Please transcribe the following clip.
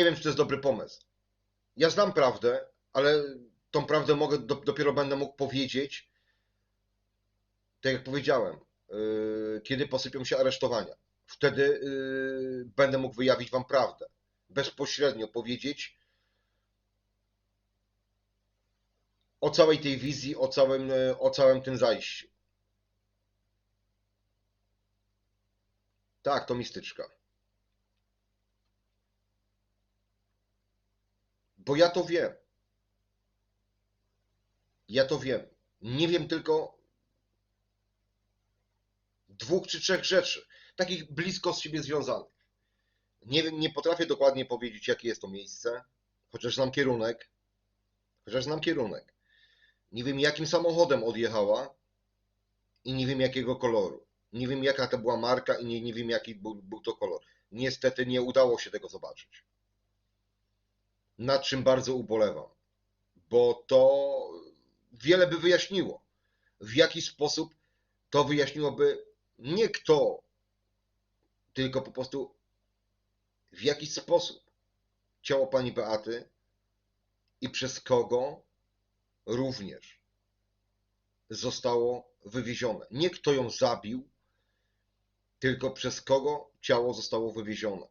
Nie wiem, czy to jest dobry pomysł. Ja znam prawdę, ale tą prawdę mogę, do, dopiero będę mógł powiedzieć, tak jak powiedziałem, yy, kiedy posypią się aresztowania. Wtedy yy, będę mógł wyjawić Wam prawdę. Bezpośrednio powiedzieć o całej tej wizji, o całym, yy, o całym tym zajściu. Tak, to mistyczka. Bo ja to wiem. Ja to wiem. Nie wiem tylko dwóch czy trzech rzeczy, takich blisko z siebie związanych. Nie wiem, nie potrafię dokładnie powiedzieć, jakie jest to miejsce, chociaż znam kierunek. Chociaż znam kierunek. Nie wiem, jakim samochodem odjechała i nie wiem, jakiego koloru. Nie wiem, jaka to była marka i nie, nie wiem, jaki był, był to kolor. Niestety nie udało się tego zobaczyć. Nad czym bardzo ubolewam, bo to wiele by wyjaśniło. W jaki sposób to wyjaśniłoby nie kto, tylko po prostu w jaki sposób ciało pani Beaty i przez kogo również zostało wywiezione. Nie kto ją zabił, tylko przez kogo ciało zostało wywiezione.